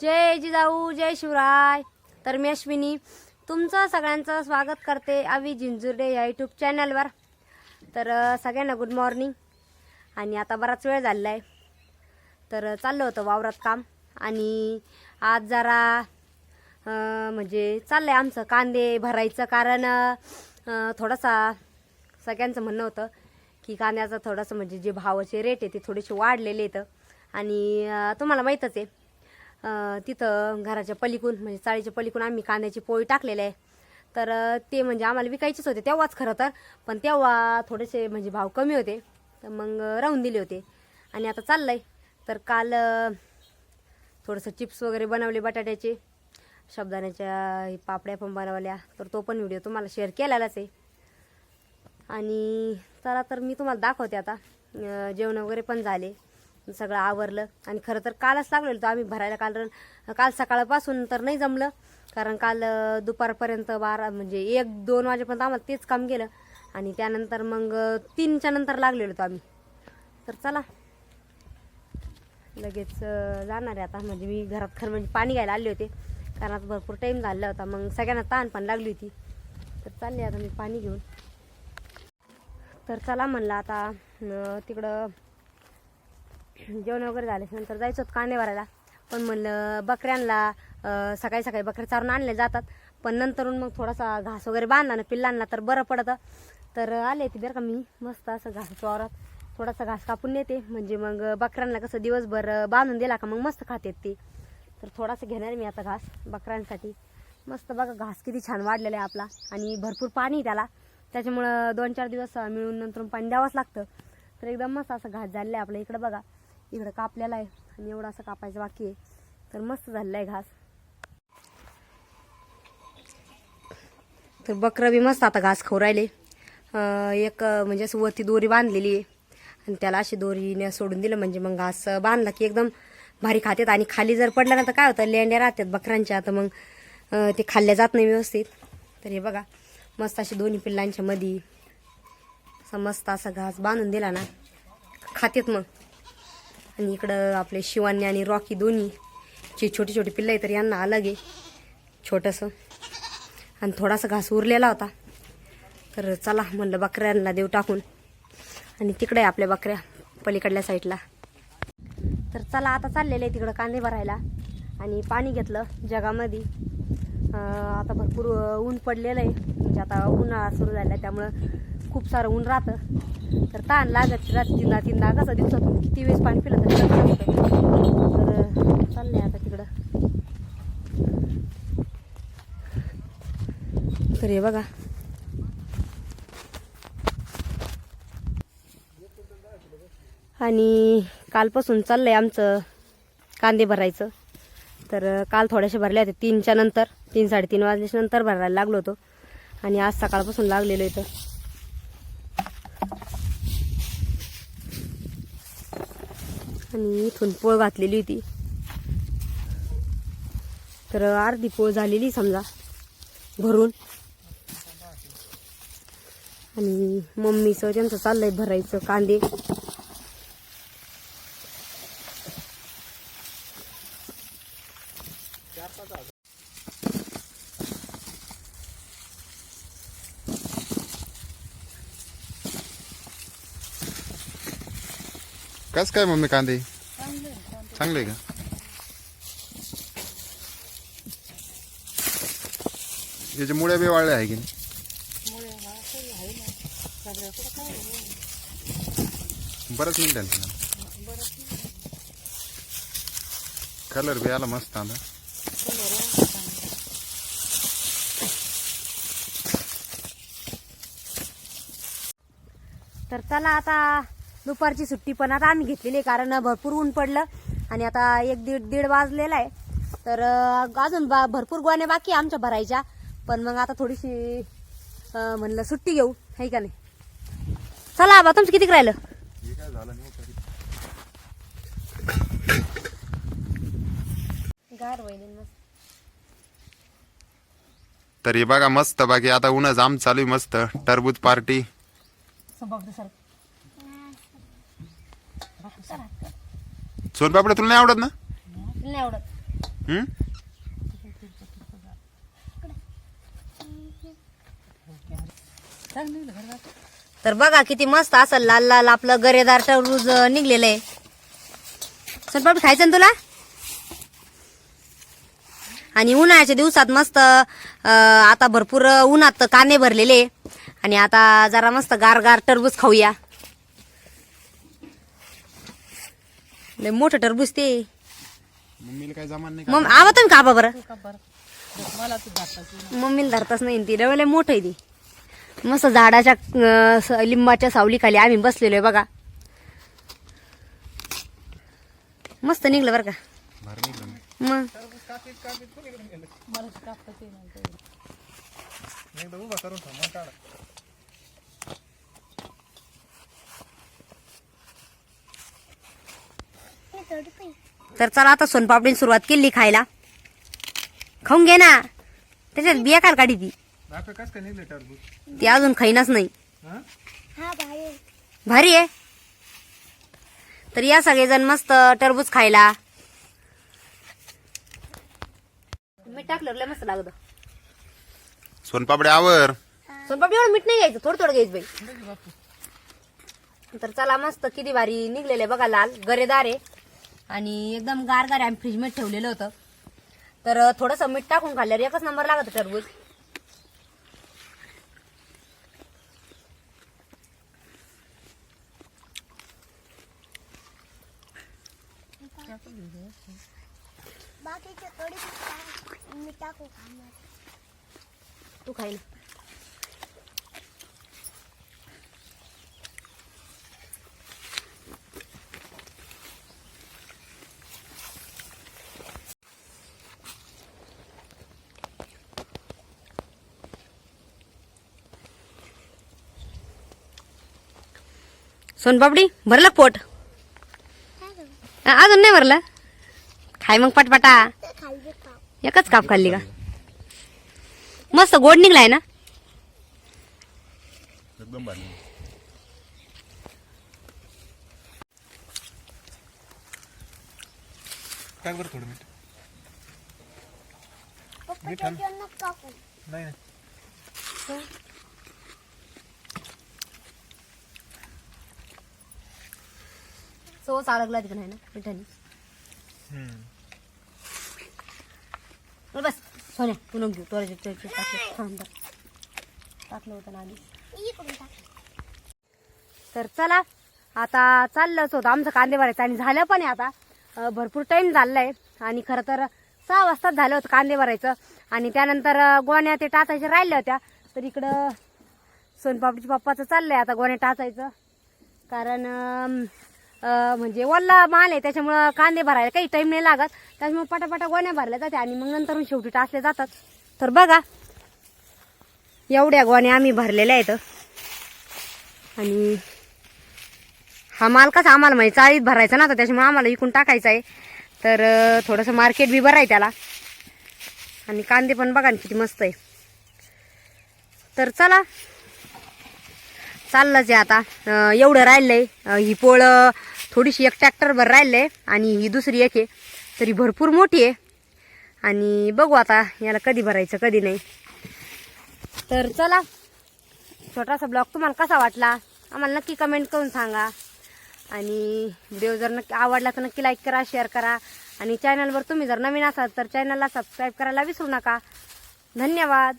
जय जिजाऊ जय शिवराय. तर मी अश्विनी तुमचं सगळ्यांचं स्वागत करते आवी जिंजुर्डे या यूट्यूब चॅनलवर तर सगळ्यांना गुड मॉर्निंग आणि आता बराच वेळ झालेला आहे तर चाललं होतं वावरात काम. आणि आज जरा म्हणजे चाललं आहे आमचं कांदे भरायचं कारण थोडासा सगळ्यांचं म्हणणं होतं की कांद्याचं थोडंसं म्हणजे जे भावाचे रेट आहे ते थोडेसे वाढलेले आहेत. आणि तुम्हाला माहीतच आहे तिथं घराच्या पलीकून म्हणजे चाळीच्या पलीकून आम्ही कांद्याची पोळी टाकलेली आहे. तर ते म्हणजे आम्हाला विकायचेच होते तेव्हाच खरं तर. पण तेव्हा थोडेसे म्हणजे भाव कमी होते. तर मग राहून दिले होते. आणि आता चाललं आहे तर काल थोडंसं चिप्स वगैरे बनवले बटाट्याचे. शब्दाण्याच्या पापड्या पण बनवल्या. तर तो पण व्हिडिओ तुम्हाला शेअर केलेलाच आहे. आणि चला तर मी तुम्हाला दाखवते आता. जेवण वगैरे पण झाले. सगळं आवरलं. आणि खरं तर कालच लागलेलो होतो आम्ही भरायला. काल काल सकाळपासून तर नाही जमलं. कारण काल दुपारपर्यंत बारा म्हणजे एक दोन वाजेपर्यंत आम्हाला तेच काम केलं आणि त्यानंतर मग तीनच्या नंतर लागलेलो होतो आम्ही. तर चला. लगेच जाणार आहे आता. म्हणजे मी घरात खरं म्हणजे पाणी घ्यायला आले होते. कारण आता भरपूर टाईम झाला होता. मग सगळ्यांना ताण पण लागली होती. तर चालले आता मी पाणी घेऊन. तर चला म्हणलं आता तिकडं जेवण वगैरे झाले नंतर जायचं होतं कांदे भरायला. पण म्हणलं बकऱ्यांना सकाळी सकाळी बकऱ्या चारून आणले जातात. पण नंतरून मग थोडासा घास वगैरे बांधला ना पिल्लांना तर बरं पडतं. तर आले ते बरं का मी मस्त असं घास वावरात. थोडासा घास कापून नेते. म्हणजे मग बकऱ्यांना कसं दिवसभर बांधून दिला का मग मस्त खातेत ते. तर थोडासा घेणार मी आता घास बकऱ्यांसाठी. मस्त बघा घास किती छान वाढलेला आहे आपला. आणि भरपूर पाणी त्याला. त्याच्यामुळं दोन चार दिवस मिळून नंतर पाणी द्यावंच लागतं. तर एकदम मस्त असं घास झालेलं आहे आपल्या इकडं बघा. इकडं कापलेला आहे. आणि एवढं असं कापायचं बाकी आहे. तर मस्त झालेलं आहे घास. तर बकरं बी मस्त आता घास खाऊ राहिले. एक म्हणजे असं वरती दोरी बांधलेली आहे. आणि त्याला अशी दोरीने सोडून दिलं. म्हणजे मग घास बांधला की एकदम भारी खातात. आणि खाली जर पडलं ना तर काय होतं? लेंड्या राहतात बकरांच्या. तर मग ते खाल्ल्या जात नाही व्यवस्थित. तर हे बघा मस्त अशी दोन्ही पिल्लांच्या मध्ये असा मस्त असा घास बांधून दिला ना. खातेत मग. आणि इकडं आपले शिवानी आणि रॉकी दोन्ही जे छोटी छोटी पिल्लं आहे तर यांना अलग आहे छोटंसं. आणि थोडासा घास उरलेला होता. तर चला म्हणलं बकऱ्यांना देव टाकून. आणि तिकडे आहे आपल्या बकऱ्या पलीकडल्या साईडला. तर चला आता चाललेलं आहे तिकडं कांदे भरायला. आणि पाणी घेतलं जगामध्ये. आता भरपूर ऊन पडलेलं आहे. म्हणजे आता उन्हाळा सुरू झाला आहे त्यामुळं खूप सारं ऊन राहतं. तर ताण लागत राहत तीनदा तीनदा कसं दिवसातून किती वेळेस पाणी पिलं तर चाललं आता तिकडं. तर हे बघा. आणि कालपासून चाललंय आमचं कांदे भरायचं. तर काल थोड्याशा भरले होते तीनच्या नंतर तीन साडेतीन वाजल्याच्या नंतर भरायला लागलो होतो. आणि आज सकाळपासून लागलेलो इथं. आणि इथून पोळ घातलेली होती. तर अर्धी पोळ झालेली समजा भरून. आणि मम्मीचं त्यांचं चाललंय भरायचं कांदे. कस काय मम्मी कांदे? चांगले का? याच्या मुळ्या बी वाळल्या आहे की नाही? बरंच निघाल कलर बी आला मस्त आला तर चला आता दुपारची सुट्टी पण आता आम्ही घेतलेली आहे कारण भरपूर ऊन पडलं आणि आता एक दीड दीड वाजलेला आहे. तर अजून बा भरपूर गोण्या बाकी आमच्या भरायच्या. पण मग आता थोडीशी म्हणलं सुट्टी घेऊ आहे का नाही? चला आबा तुमचं किती राहिलं? काय झालं नाही गार वहिनी मस्त. तर हे बघा मस्त बाकी आता उन्हा जाम चालू आहे मस्त. टरबूज पार्टी. सर सोनपापड्या तुला नाही आवडत ना? नाही आवडत. हम्म? तर बघा किती मस्त असं लाल लाल आपलं गरेदार टरबूज अं, निघलेलं आहे. सोनपापडी खायचं ना तुला? आणि उन्हाळ्याच्या दिवसात मस्त अं, आता भरपूर उन्हात कांदे भरलेले. आणि आता जरा मस्त गार गार टरबूज खाऊया. लय मोठं टरबूज ते. मम्मीला काय जमान नाही मग आवा तुम्ही का बरं? का बरं? मला तू जातात मम्मीला धरताच नाही ती. लय मोठं आहे ती. मस्त झाडाच्या अं, स- लिंबाच्या सावलीखाली आम्ही बसलेलो आहे बघा. मस्त निघलं बरं का. भारी निघलं ना. मग? मला तर चला आता सोनपापडीने सुरुवात केली खायला. खाऊन घे ना. त्याच्यात बिया काल काढी ती. ती अजून खाईनच नाही. भारी आहे. तर या सगळेजण मस्त टरबूज खायला. मीठ टाकलं लय मस्त लागत सोनपापडी आवर. सोनपापडी एवढं मीठ नाही घ्यायचं थोडं थोडं घ्यायचं बाई. तर चला मस्त किती भारी निघलेलं बघा लाल गरेदार आहे. आणि एकदम गार गार आम्ही फ्रीजमध्ये ठेवलेलं होतं. तर थोडंसं मीठ टाकून खाल्ल्यावर एकच नंबर लागत होतं टरबूज. खाणार. तू खाईल. सोनपापडी भरलं पोट? अजून नाही भरलं? खाय मग पटपटा. एकच काप खाल्ली का? मस्त गोड निघलाय ना? थोडं मीठ. नाही सो चालगला तिकडे आहे ना मिठाने. बस सोन्या तू नको घेऊ टोराचे टाकलं. टाकलं होतं ना आधी तर चला आता चाललंच होतं. आमचं कांदे भरायचं आणि झालं पण आहे आता. भरपूर टाईम झालाय. आणि खरं तर सहा वाजताच झालं होतं कांदे भरायचं. आणि त्यानंतर गोण्या ते टाचायच्या राहिल्या होत्या. तर इकडं सोनपापडीच्या पप्पाचं चाललंय आता गोण्या टाचायचं. कारण म्हणजे वल्ला माल आहे त्याच्यामुळं कांदे भरायला काही टाईम नाही लागत. त्याच्यामुळे पटापटा गोण्या भरल्या जाते आणि मग नंतर शेवटी टाचले जातात. तर बघा एवढ्या गोण्या आम्ही भरलेल्या आहेत. आणि हा माल कसा आम्हाला म्हणजे चाळीत भरायचा ना तर त्याच्यामुळे आम्हाला इकून टाकायचा आहे. तर थोडंसं मार्केट बी बरं आहे त्याला. आणि कांदे पण बघा ना किती मस्त आहे. तर चला चाललंच आहे आता. एवढं राहिलंय. ही पोळ थोडीशी एक ट्रॅक्टरभर राहिलंय आणि ही दुसरी एक आहे. तरी भरपूर मोठी आहे. आणि बघू आता याला कधी भरायचं कधी नाही. तर चला छोटासा ब्लॉग तुम्हाला कसा वाटला? आम्हाला नक्की कमेंट करून सांगा. आणि व्हिडिओ जर नक्की आवडला तर नक्की लाईक करा शेअर करा. आणि चॅनलवर तुम्ही जर नवीन असाल तर चॅनलला सबस्क्राईब करायला विसरू नका. धन्यवाद.